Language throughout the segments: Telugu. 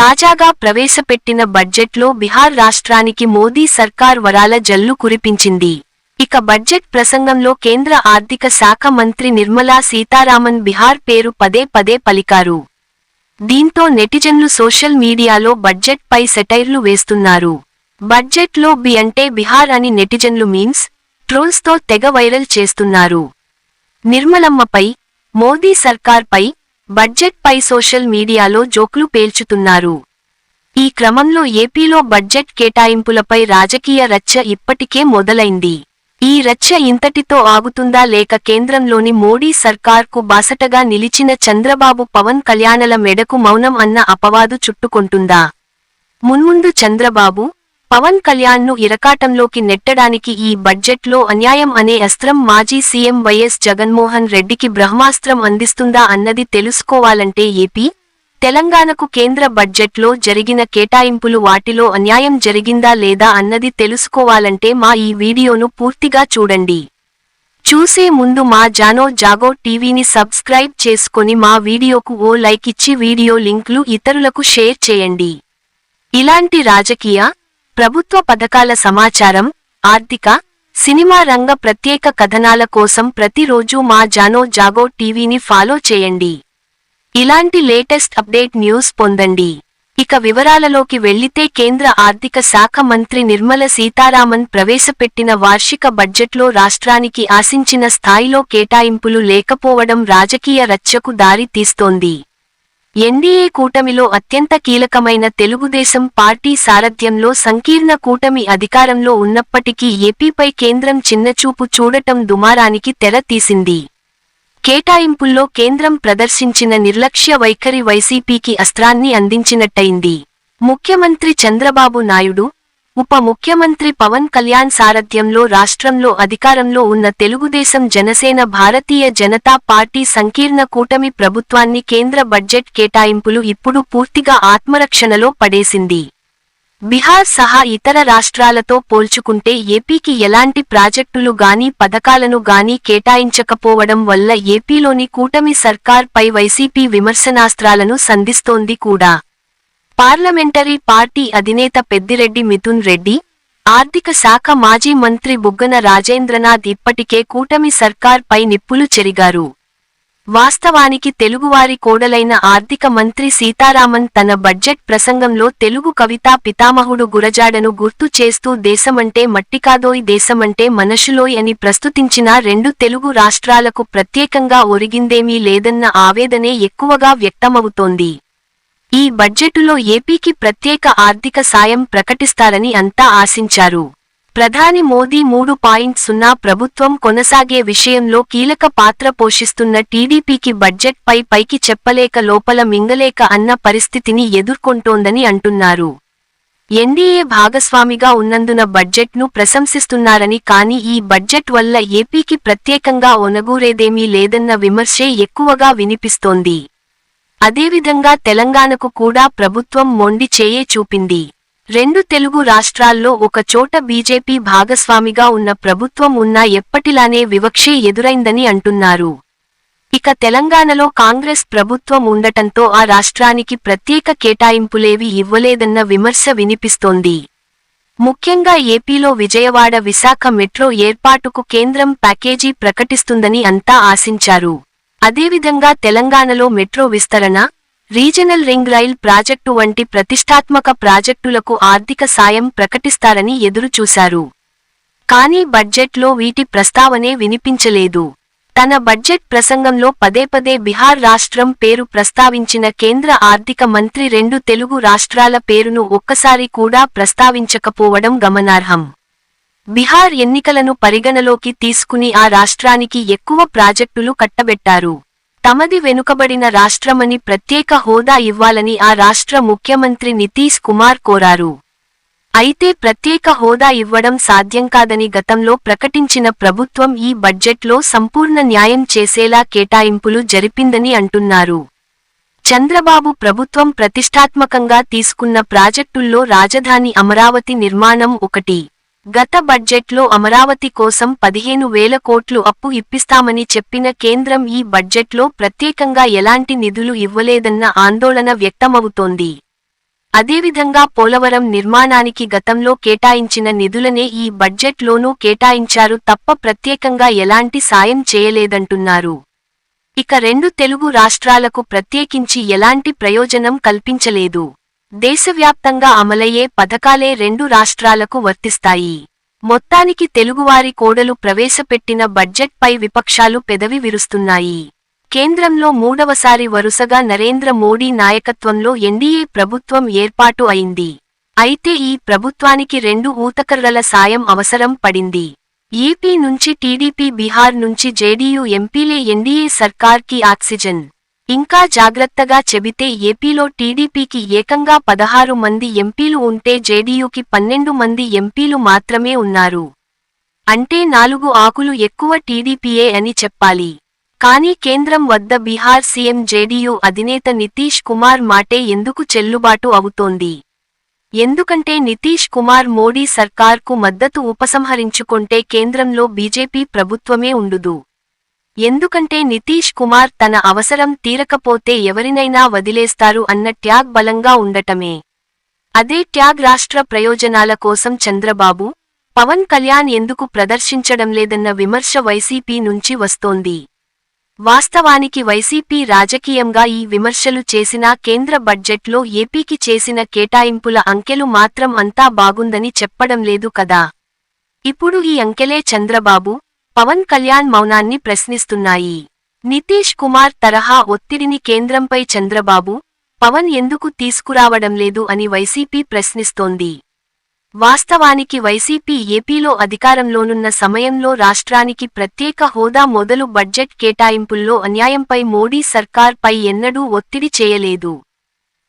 తాజాగా ప్రవేశపెట్టిన బడ్జెట్లో బిహార్ రాష్ట్రానికి మోదీ సర్కార్ వరాల జల్లు కురిపించింది. ఇక బడ్జెట్ ప్రసంగంలో కేంద్ర ఆర్థిక శాఖ మంత్రి నిర్మలా సీతారామన్ బిహార్ పేరు పదే పదే పలికారు. దీంతో నెటిజన్లు సోషల్ మీడియాలో బడ్జెట్ పై సెటైర్లు వేస్తున్నారు. బడ్జెట్లో బి అంటే బిహార్ అని నెటిజన్లు మీమ్స్ ట్రోల్స్తో తెగ వైరల్ చేస్తున్నారు. నిర్మలమ్మపై మోదీ సర్కార్పై బడ్జెట్ పై సోషల్ మీడియాలో జోక్లు పేల్చుతున్నారు. ఈ క్రమంలో ఏపీలో బడ్జెట్ కేటాయింపులపై రాజకీయ రచ్చ ఇప్పటికే మొదలైంది. ఈ రచ్చ ఇంతటితో ఆగుతుందా లేక కేంద్రంలోని మోడీ సర్కార్కు బాసటగా నిలిచిన చంద్రబాబు పవన్ కళ్యాణల మెడకు మౌనం అన్న అపవాదు చుట్టుకొంటుందా? మున్ముందు చంద్రబాబు పవన్ కళ్యాణ్ను ఇరకాటంలోకి నెట్టడానికి ఈ బడ్జెట్లో అన్యాయం అనే అస్త్రం మాజీ సీఎం వైఎస్ జగన్మోహన్ రెడ్డికి బ్రహ్మాస్త్రం అందిస్తుందా అన్నది తెలుసుకోవాలంటే ఏపీ తెలంగాణకు కేంద్ర బడ్జెట్లో జరిగిన కేటాయింపులు వాటిలో అన్యాయం జరిగిందా లేదా అన్నది తెలుసుకోవాలంటే మా ఈ వీడియోను పూర్తిగా చూడండి. చూసే ముందు మా జానో జాగో టీవీని సబ్స్క్రైబ్ చేసుకొని మా వీడియోకు ఓ లైక్ ఇచ్చి వీడియో లింక్లు ఇతరులకు షేర్ చేయండి. ఇలాంటి రాజకీయ ప్రభుత్వ పథకాల సమాచారం ఆర్థిక సినిమా రంగ ప్రత్యేక కథనాల కోసం ప్రతిరోజు మా జానో జాగో టీవీని ఫాలో చేయండి. ఇలాంటి లేటెస్ట్ అప్డేట్ న్యూస్ పొందండి. ఇక వివరాలలోకి వెళ్ళితే కేంద్ర ఆర్థిక శాఖ మంత్రి నిర్మల సీతారామన్ ప్రవేశపెట్టిన వార్షిక బడ్జెట్లో రాష్ట్రానికి ఆశించిన స్థాయిలో కేటాయింపులు లేకపోవడం రాజకీయ రచ్చకు దారి తీస్తోంది ఎన్డీఏ కూటమిలో అత్యంత కీలకమైన తెలుగుదేశం పార్టీ సారథ్యంలో సంకీర్ణ కూటమి అధికారంలో ఉన్నప్పటికీ ఏపీపై కేంద్రం చిన్నచూపు చూడటం దుమారానికి తెర తీసింది. కేటాయింపుల్లో కేంద్రం ప్రదర్శించిన నిర్లక్ష్య వైఖరి వైసీపీకి అస్త్రాన్ని అందించినట్టయింది. ముఖ్యమంత్రి చంద్రబాబు నాయుడు ఉప ముఖ్యమంత్రి పవన్ కళ్యాణ్ సారథ్యంలో రాష్ట్రంలో అధికారంలో ఉన్న తెలుగుదేశం జనసేన భారతీయ జనతా పార్టీ సంకీర్ణ కూటమి ప్రభుత్వాన్ని కేంద్ర బడ్జెట్ కేటాయింపులు ఇప్పుడు పూర్తిగా ఆత్మరక్షణలో పడేసింది. బీహార్ సహా ఇతర రాష్ట్రాలతో పోల్చుకుంటే ఏపీకి ఎలాంటి ప్రాజెక్టులు గాని పథకాలను గాని కేటాయించకపోవడం వల్ల ఏపీలోని కూటమి సర్కార్పై వైసీపీ విమర్శనాస్త్రాలను సంధిస్తోంది కూడా. పార్లమెంటరీ పార్టీ అధినేత పెద్దిరెడ్డి మిథున్ రెడ్డి ఆర్థిక శాఖ మాజీ మంత్రి బుగ్గన రాజేంద్రనాథ్ ఇప్పటికే కూటమి సర్కార్ పై నిప్పులు చెరిగారు. వాస్తవానికి తెలుగువారి కోడలైన ఆర్థిక మంత్రి సీతారామన్ తన బడ్జెట్ ప్రసంగంలో తెలుగు కవితా పితామహుడు గురజాడను గుర్తు చేస్తూ దేశమంటే మట్టికాదోయ్ దేశమంటే మనషులోయ్ అని ప్రస్తుతించిన రెండు తెలుగు రాష్ట్రాలకు ప్రత్యేకంగా ఒరిగిందేమీ లేదన్న ఆవేదనే ఎక్కువగా వ్యక్తమవుతోంది. ఈ బడ్జెటులో ఏపీకి ప్రత్యేక ఆర్థిక సాయం ప్రకటిస్తారని అంతా ఆశించారు. ప్రధాని మోదీ మూడు పాయింట్ సున్నా ప్రభుత్వం కొనసాగే విషయంలో కీలక పాత్ర పోషిస్తున్న టీడీపీకి బడ్జెట్ పై పైకి చెప్పలేక లోపల మింగలేక అన్న పరిస్థితిని ఎదుర్కొంటోందని అంటున్నారు. ఎన్డీఏ భాగస్వామిగా ఉన్నందున బడ్జెట్ను ప్రశంసిస్తున్నారని కానీ ఈ బడ్జెట్ వల్ల ఏపీకి ప్రత్యేకంగా ఒనగూరేదేమీ లేదన్న విమర్శే ఎక్కువగా వినిపిస్తోంది. అదేవిధంగా తెలంగాణకు కూడా ప్రభుత్వం మొండి చేయే చూపింది. రెండు తెలుగు రాష్ట్రాల్లో ఒక చోట బీజేపీ భాగస్వామిగా ఉన్న ప్రభుత్వం ఉన్నా ఎప్పటిలానే వివక్షే ఎదురైందని అంటున్నారు. ఇక తెలంగాణలో కాంగ్రెస్ ప్రభుత్వం ఉండటంతో ఆ రాష్ట్రానికి ప్రత్యేక కేటాయింపులేవి ఇవ్వలేదన్న విమర్శ వినిపిస్తోంది. ముఖ్యంగా ఏపీలో విజయవాడ విశాఖ మెట్రో ఏర్పాటుకు కేంద్రం ప్యాకేజీ ప్రకటిస్తుందని అంతా ఆశించారు. అదేవిధంగా తెలంగాణలో మెట్రో విస్తరణ రీజనల్ రింగ్ రైల్ ప్రాజెక్టు వంటి ప్రతిష్టాత్మక ప్రాజెక్టులకు ఆర్థిక సాయం ప్రకటిస్తారని ఎదురుచూశారు. కానీ బడ్జెట్లో వీటి ప్రస్తావనే వినిపించలేదు. తన బడ్జెట్ ప్రసంగంలో పదే పదే బిహార్ రాష్ట్రం పేరు ప్రస్తావించిన కేంద్ర ఆర్థిక మంత్రి రెండు తెలుగు రాష్ట్రాల పేరును ఒక్కసారి కూడా ప్రస్తావించకపోవడం గమనార్హం. బిహార్ ఎన్నికలను పరిగణలోకి తీసుకుని ఆ రాష్ట్రానికి ఎక్కువ ప్రాజెక్టులు కట్టబెట్టారు. తమది వెనుకబడిన రాష్ట్రమని ప్రత్యేక హోదా ఇవ్వాలని ఆ రాష్ట్ర ముఖ్యమంత్రి నితీష్ కుమార్ కోరారు. అయితే ప్రత్యేక హోదా ఇవ్వడం సాధ్యం కాదని గతంలో ప్రకటించిన ప్రభుత్వం ఈ బడ్జెట్లో సంపూర్ణ న్యాయం చేసేలా కేటాయింపులు జరిపిందని అంటున్నారు. చంద్రబాబు ప్రభుత్వం ప్రతిష్టాత్మకంగా తీసుకున్న ప్రాజెక్టుల్లో రాజధాని అమరావతి నిర్మాణం ఒకటి. గత బడ్జెట్లో అమరావతి కోసం పదిహేను వేల కోట్లు అప్పు ఇప్పిస్తామని చెప్పిన కేంద్రం ఈ బడ్జెట్లో ప్రత్యేకంగా ఎలాంటి నిధులు ఇవ్వలేదన్న ఆందోళన వ్యక్తమవుతోంది. అదేవిధంగా పోలవరం నిర్మాణానికి గతంలో కేటాయించిన నిధులనే ఈ బడ్జెట్లోనూ కేటాయించారు తప్ప ప్రత్యేకంగా ఎలాంటి సాయం చేయలేదంటున్నారు. ఇక రెండు తెలుగు రాష్ట్రాలకు ప్రత్యేకించి ఎలాంటి ప్రయోజనం కల్పించలేదు. దేశవ్యాప్తంగా అమలయ్యే పథకాలే రెండు రాష్ట్రాలకు వర్తిస్తాయి. మొత్తానికి తెలుగువారి కోడలు ప్రవేశపెట్టిన బడ్జెట్పై విపక్షాలు పెదవి విరుస్తున్నాయి. కేంద్రంలో మూడవసారి వరుసగా నరేంద్ర మోడీ నాయకత్వంలో ఎన్డీఏ ప్రభుత్వం ఏర్పాటు అయింది. అయితే ఈ ప్రభుత్వానికి రెండు ఊతకర్రల సాయం అవసరం పడింది. ఏపీ నుంచి టీడీపీ బీహార్ నుంచి జేడీయూ ఎంపీలే ఎన్డీఏ సర్కార్కి ఆక్సిజన్. ఇంకా జాగ్రత్తగా చెబితే ఏపీలో టీడీపీకి ఏకంగా పదహారు మంది ఎంపీలు ఉంటే జేడీయూకి పన్నెండు మంది ఎంపీలు మాత్రమే ఉన్నారు. అంటే నాలుగు ఆకులు ఎక్కువ టీడీపీయే అని చెప్పాలి. కానీ కేంద్రం వద్ద బీహార్ సీఎం జేడీయూ అధినేత నితీష్ కుమార్ మాటే ఎందుకు చెల్లుబాటు అవుతోంది? ఎందుకంటే నితీష్ కుమార్ మోడీ సర్కార్కు మద్దతు ఉపసంహరించుకుంటే కేంద్రంలో బీజేపీ ప్రభుత్వమే ఉండుదు. ఎందుకంటే నితీష్ కుమార్ తన అవసరం తీరకపోతే ఎవరినైనా వదిలేస్తారు అన్న ట్యాగ్ బలంగా ఉండటమే. అదే ట్యాగ్ రాష్ట్ర ప్రయోజనాల కోసం చంద్రబాబు పవన్ కళ్యాణ్ ఎందుకు ప్రదర్శించడం లేదన్న విమర్శ వైసీపీ నుంచి వస్తోంది. వాస్తవానికి వైసీపీ రాజకీయంగా ఈ విమర్శలు చేసినా కేంద్ర బడ్జెట్లో ఏపీకి చేసిన కేటాయింపుల అంకెలు మాత్రం అంతా బాగుందని చెప్పడం లేదు కదా. ఇప్పుడు ఈ అంకెలే చంద్రబాబు పవన్ కళ్యాణ్ మౌనాన్ని ప్రశ్నిస్తున్నాయి. నితీష్ కుమార్ తరహా ఒత్తిడిని కేంద్రంపై చంద్రబాబు పవన్ ఎందుకు తీసుకురావడం లేదు అని వైసీపీ ప్రశ్నిస్తోంది. వాస్తవానికి వైసీపీ ఏపీలో అధికారంలోనున్న సమయంలో రాష్ట్రానికి ప్రత్యేక హోదా మొదలు బడ్జెట్ కేటాయింపుల్లో అన్యాయంపై మోడీ సర్కార్పై ఎన్నడూ ఒత్తిడి చేయలేదు.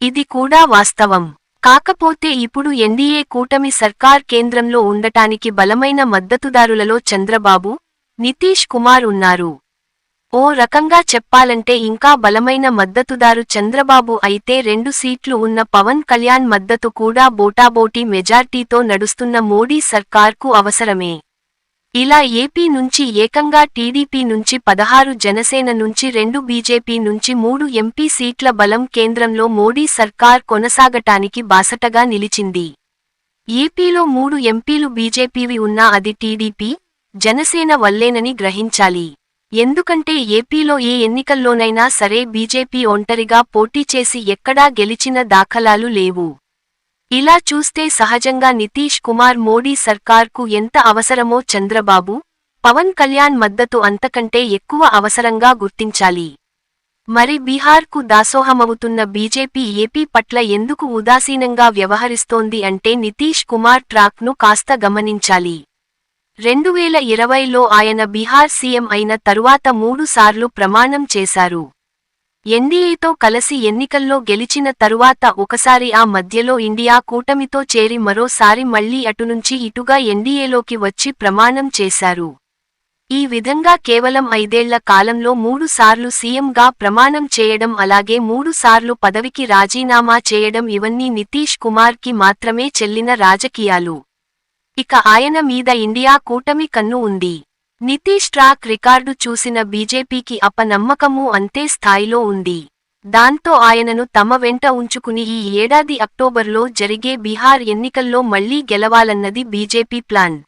ఇది కూడా వాస్తవం. కాకపోతే ఇప్పుడు ఎన్డీఏ కూటమి సర్కార్ కేంద్రంలో ఉండటానికి బలమైన మద్దతుదారులలో చంద్రబాబు నితీష్ కుమార్ ఉన్నారు. ఓ రకంగా చెప్పాలంటే ఇంకా బలమైన మద్దతుదారు చంద్రబాబు అయితే రెండు సీట్లు ఉన్న పవన్ కళ్యాణ్ మద్దతు కూడా బోటాబోటీ మెజార్టీతో నడుస్తున్న మోడీ సర్కార్కు అవసరమే. ఇలా ఏపీ నుంచి ఏకంగా టీడీపీ నుంచి పదహారు జనసేన నుంచి రెండు బీజేపీ నుంచి మూడు ఎంపీ సీట్ల బలం కేంద్రంలో మోడీ సర్కార్ కొనసాగటానికి బాసటగా నిలిచింది. ఏపీలో మూడు ఎంపీలు బీజేపీవి ఉన్నా అది టీడీపీ జనసేన వల్లేనని గ్రహించాలి. ఎందుకంటే ఏపీలో ఏ ఎన్నికల్లోనైనా సరే బీజేపీ ఒంటరిగా పోటీ చేసి ఎక్కడా గెలిచిన దాఖలాలు లేవు. ఇలా చూస్తే సహజంగా నితీష్ కుమార్ మోడీ సర్కార్కు ఎంత అవసరమో చంద్రబాబు పవన్ కళ్యాణ్ మద్దతు అంతకంటే ఎక్కువ అవసరంగా గుర్తించాలి. మరి బీహార్కు దాసోహమవుతున్న బీజేపీ ఏపీ పట్ల ఎందుకు ఉదాసీనంగా వ్యవహరిస్తోంది అంటే నితీష్ కుమార్ ట్రాక్ను కాస్త గమనించాలి. రెండువేల ఇరవైలో ఆయన బీహార్ సీఎం అయిన తరువాత మూడుసార్లు ప్రమాణం చేశారు. ఎన్డీఏతో కలిసి ఎన్నికల్లో గెలిచిన తరువాత ఒకసారి ఆ మధ్యలో ఇండియా కూటమితో చేరి మరోసారి మళ్ళీ అటునుంచి ఇటుగా ఎన్డీఏలోకి వచ్చి ప్రమాణం చేశారు. ఈ విధంగా కేవలం ఐదేళ్ళ కాలంలో మూడుసార్లు సీఎంగా ప్రమాణం చేయడం అలాగే మూడుసార్లు పదవికి రాజీనామా చేయడం ఇవన్నీ నితీష్ కుమార్కి మాత్రమే చెల్లిన రాజకీయాలు. ఇక ఆయన మీద ఇండియా కూటమి కన్ను ఉంది. నితీష్ ట్రాక్ రికార్డు చూసిన బీజేపీకి అపనమ్మకమూ అంతే స్థాయిలో ఉంది. దాంతో ఆయనను తమ వెంట ఉంచుకుని ఈ ఏడాది అక్టోబర్లో జరిగే బీహార్ ఎన్నికల్లో మళ్ళీ గెలవాలన్నది బీజేపీ ప్లాన్.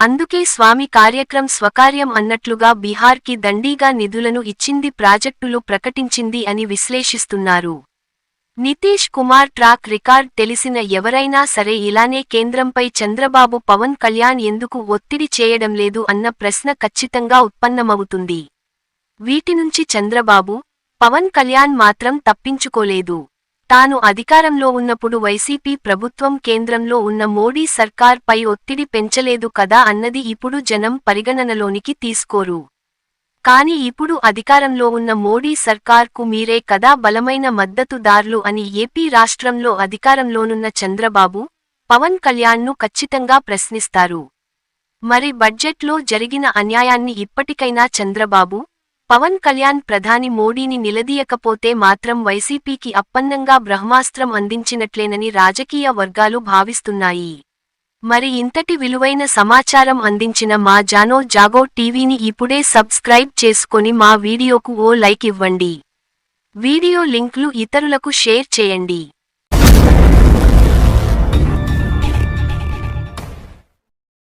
అందుకే స్వామి కార్యక్రమ్ స్వకార్యం అన్నట్లుగా బీహార్కి దండీగా నిధులను ఇచ్చింది ప్రాజెక్టులు ప్రకటించింది అని విశ్లేషిస్తున్నారు. నితీష్ కుమార్ ట్రాక్ రికార్డ్ తెలిసిన ఎవరైనా సరే ఇలానే కేంద్రంపై చంద్రబాబు పవన్ కళ్యాణ్ ఎందుకు ఒత్తిడి చేయడం లేదు అన్న ప్రశ్న ఖచ్చితంగా ఉత్పన్నమవుతుంది. వీటి నుంచి చంద్రబాబు పవన్ కళ్యాణ్ మాత్రం తప్పించుకోలేదు. తాను అధికారంలో ఉన్నప్పుడు వైసీపీ ప్రభుత్వం కేంద్రంలో ఉన్న మోడీ సర్కార్ పై ఒత్తిడి పెంచలేదు కదా అన్నది ఇప్పుడు జనం పరిగణనలోనికి తీసుకోరు. కాని ఇప్పుడు అధికారంలో ఉన్న మోడీ సర్కార్కు మీరే కదా బలమైన మద్దతుదార్లు అని ఏపీ రాష్ట్రంలో అధికారంలోనున్న చంద్రబాబు పవన్ కళ్యాణ్ను ఖచ్చితంగా ప్రశ్నిస్తారు. మరి బడ్జెట్లో జరిగిన అన్యాయాన్ని ఇప్పటికైనా చంద్రబాబు పవన్ కళ్యాణ్ ప్రధాని మోడీని నిలదీయకపోతే మాత్రం వైసీపీకి అప్పన్నంగా బ్రహ్మాస్త్రం అందించినట్లేనని రాజకీయ వర్గాలు భావిస్తున్నాయి. మరి ఇంతటి విలువైన సమాచారం అందించిన మా జానో జాగో టీవీని ఇప్పుడే సబ్స్క్రైబ్ చేసుకొని మా వీడియోకు ఓ లైక్ ఇవ్వండి. వీడియో లింక్లు ఇతరులకు షేర్ చేయండి.